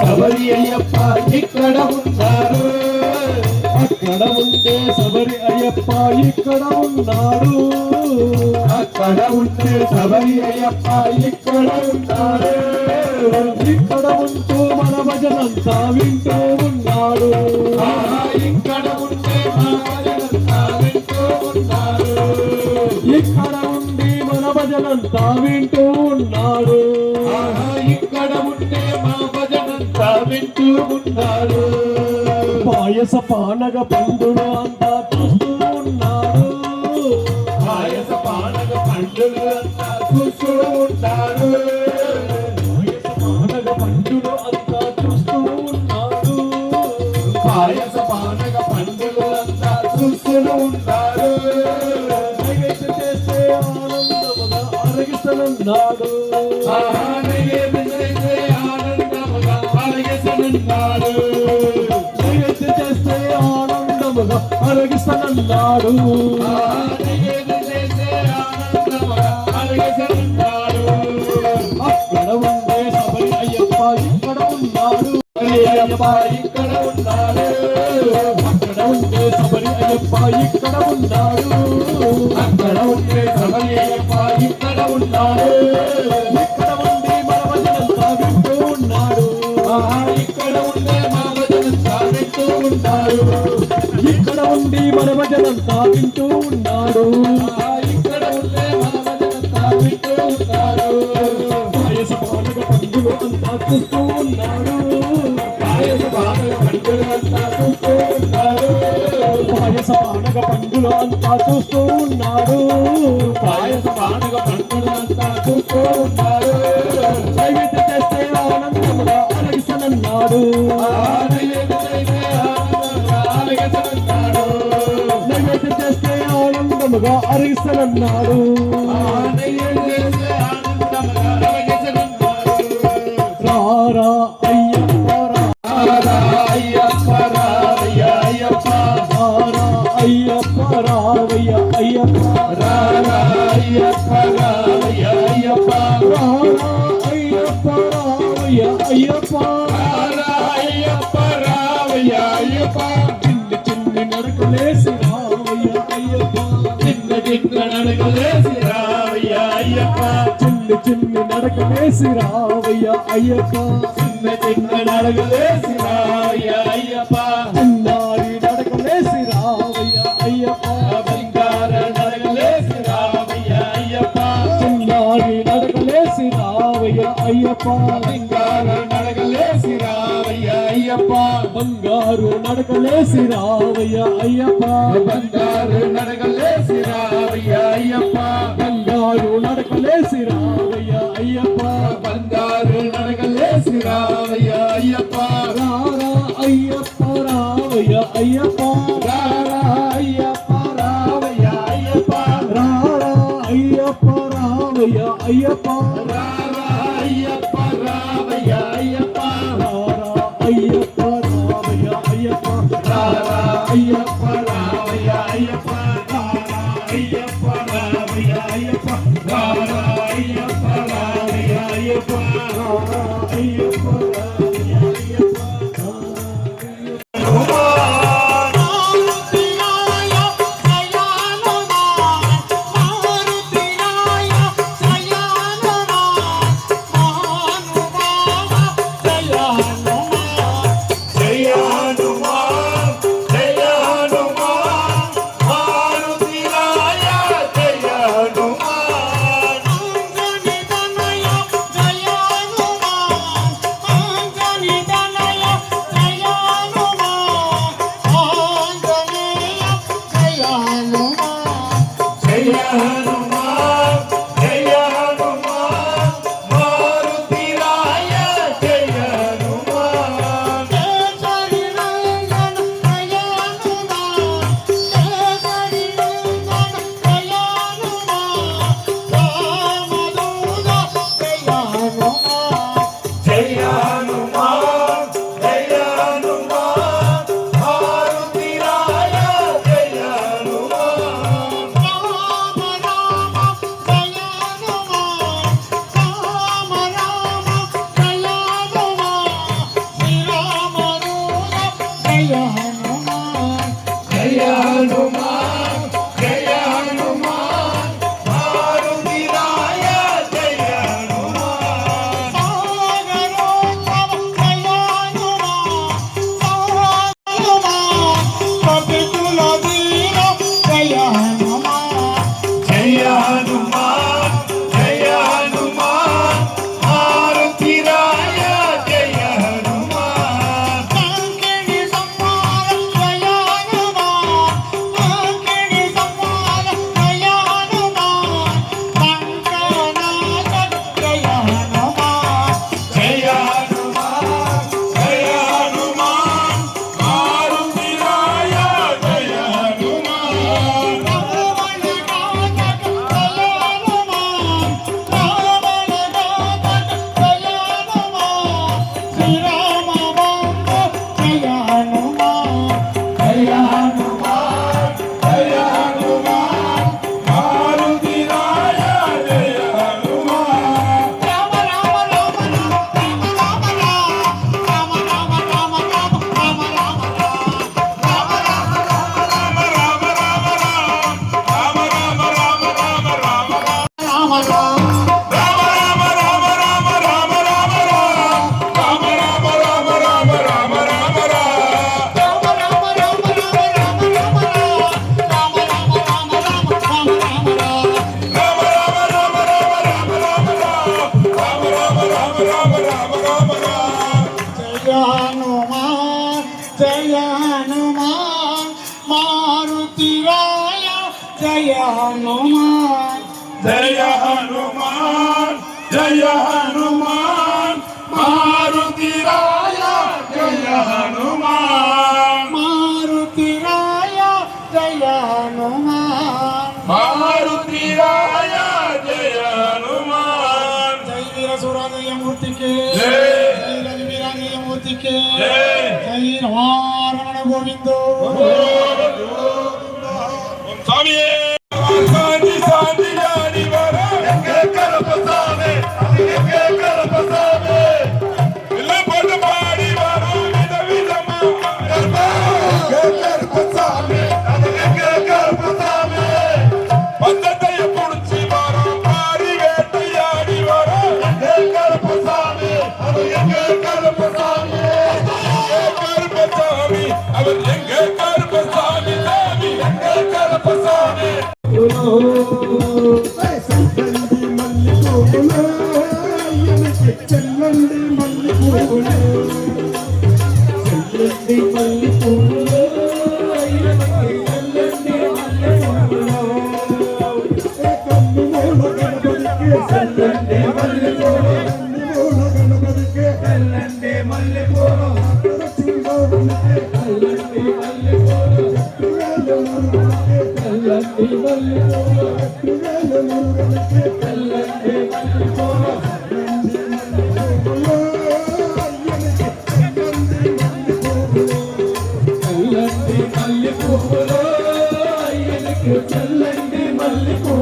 శబరి అయ్యప్ప ఇక్కడ ఉన్నారు. అక్కడ ఉంటే శబరి అయ్యప్ప ఇక్కడ ఉన్నాడు అక్కడ ఉంటే శబరి అయ్యప్ప ఇక్కడ ఉన్నారు. ఇక్కడ ఉంటూ మన భజనంతా వింటూ ఉన్నాడు ఇక్కడ ఉంటే మా భజనంతా వింటూ ఉన్నారు. ఇక్కడ ఉండి మన భజనంతా వింటూ ఉన్నాడు ఉన్నారు పాయస పానగ పండుడు అంతా చూస్తూ పాయస పానక పండుగ అంతా చూస్తూ ఉంటారు. పాయస పానగ పండుడు అంతా చూస్తూ ఉన్నాడు పాయస పానక పండుగ అంతా చూస్తూ ఉంటారు. చేస్తే ఆనందముగా అరగిస్తనున్నాడు. అలగిస్తానన్నాడు అక్కడ ఉండే సబరి అయ్యప్ప ఇక్కడ ఉన్నాడు. అయ్యప్ప ఇక్కడ ఉన్నాడు. అక్కడ ఉండే సబరి అయ్యప్ప ఇక్కడ ఉన్నాడు. ఉండి మన భజనం వింటూ ఉన్నాడు. ఇక్కడ ఉండే మా భజన పాయస పండుగ అంతా చూస్తూ ఉన్నాడు. పాయస పండుగ అంతా చూస్తూ పాయస పండుగ అంతా చూస్తూ ఉన్నాడు పాయస పండుగ అంతా చూస్తూ హరిసలన్నాడు రారా అయ్యా இப்ப நடக்குதே சிராவையா ஐயப்பா சின்ன சின்ன நடக்குதே சிராவையா ஐயப்பா. சின்ன சின்ன நடக்குதே சிராவையா ஐயப்பா பின்னாடி நடக்குதே சிராவையா ஐயப்பா பிங்கார நடக்குதே சிராவையா ஐயப்பா பின்னாடி நடக்குதே சிராவையா ஐயப்பா. బంగారు నడకలేసి రావయ్య అయ్యప్ప. బంగారు నడకలేసి రావయ్య అయ్యప్ప. బంగారు నడకలేసి రావయ్య అయ్యప్ప. బంగారు నడకలేసి రావయ్య. జయ హనుమాన్ మారుతి రాయ జయ హనుమాన్. జయ హనుమాన్ జయ హనుమాన్ మారుతి రాయ జయ హనుమాన్. మారుతి రాయ జయ హనుమాన్. మారుతి రాయ జయ హనుమాన్. జై వీర సురాజయ మూర్తికి. జై. జై రవివీరాజయ మూర్తికి. జై. হরির হর গোবিন্দ। చెల్లండి మల్లి పువ్వులు చెల్లండి మల్లి పువ్వులు చెల్లండి మల్లి செல்லண்டு மல்லி பூ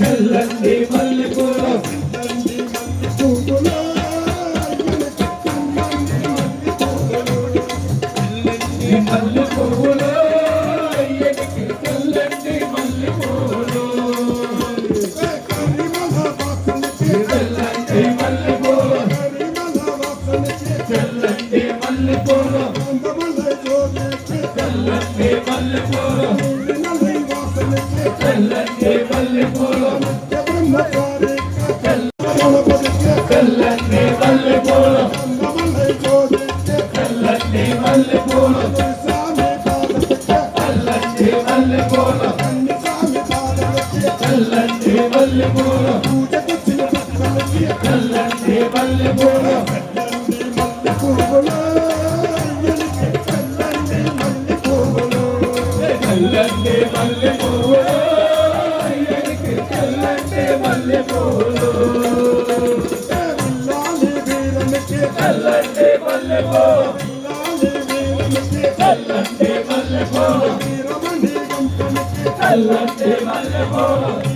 చల్లండి మల్లెపూలో మల్లెపూలో. అయ్యడికి చల్లండి మల్లెపూలో. చల్లండి మల్లెపూలో చల్లండి మల్లెపూలో. చల్లండి మల్లెపూలో. చల్లండి చల్లంటే మల్లె పువ్వు అయ్యడికి చల్లంటే మల్లె పువ్వులు చల్లంటే మల్లె పువ్వు చల్లంటే మల్లె పువ్వు చల్లంటే మల్లె పువ్వు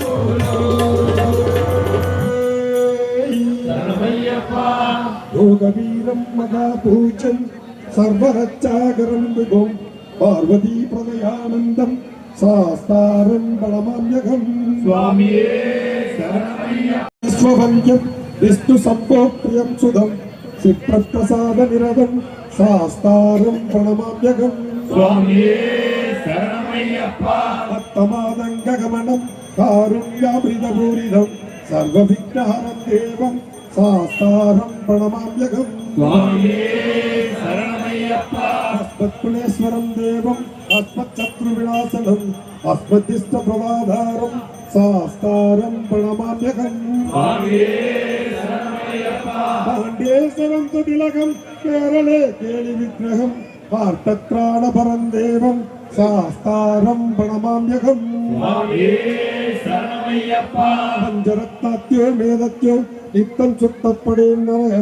ലോകവീരം മഹാപൂജൻ സർവരച്ചാകരം മൃഗം പാർവതി പ്രണയാനന്ദം സാസ്താരം പളമാമ്യകം സ്വാമിയേ സ്വഭംഗ്യം വിഷ്ണു സംഭോപ്രിയം സുതം സിപ്രസാദ നിരതം സാസ്താരം പ്രണമാമ്യകം സ്വാമിയേ ഭക്തമാതംഗമണം കാരുണ്യാമൃതപൂരിതം സർവവിഘ്നഹരം ദേവം சாஸ்தாரம் பிரணமாம்யகம் அஸ்மத்குணேஸ்வரம் தேவம் அஸ்மச்சத்ருவிநாசனம் அஸ்மதிஷ்ட பிரபாதாரம் சாஸ்தாரம் பிரணமாம்யகம் பாண்டேஸ்வரம் துடிலகம் கேரளே கேலி விக்கிரகம் பார்த்தத்ராணபரம் தேவம் சாஸ்தாரம் பிரணமாம்யகம் பஞ்சரத்னாத்யோ மேதத்யோ நித்தம் சுத்தப்படைந்தன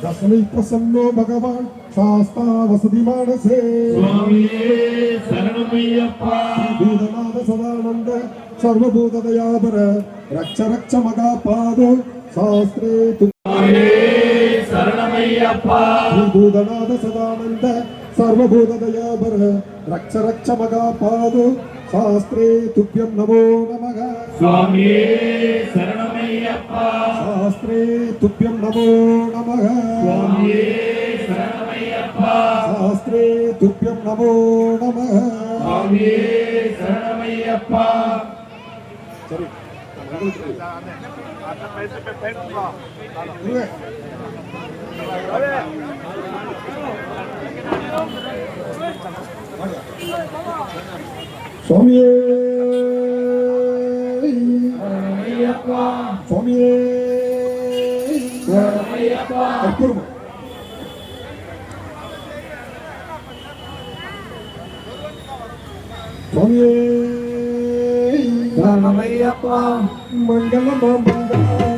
தசனை பிரசன்னோ பகவான் சாஸ்தா வசதி மானசே பூதநாத சதானந்த சர்வபூத தயாபர ரக்ஷ ரக்ஷ மகா பாதோ சாஸ்திரே பூதநாத சதானந்த சர்வபூத தயாபர ரக்ஷ ரக்ஷ மகா பாதோ சாஸ்திரே துப்பியம் நமோ சுவாமியே சரணமையப்பா. சாஸ்திரே துப்பியம் நமோ நமக. சுவாமியே சரணமையப்பா. சாஸ்திரே துப்பியம் நமோ நமக. சுவாமியே சுவாமியே. Tomie, Tomie, Tomie, Tomie, Tomie, Tomie, Tomie, Tomie, Tomie,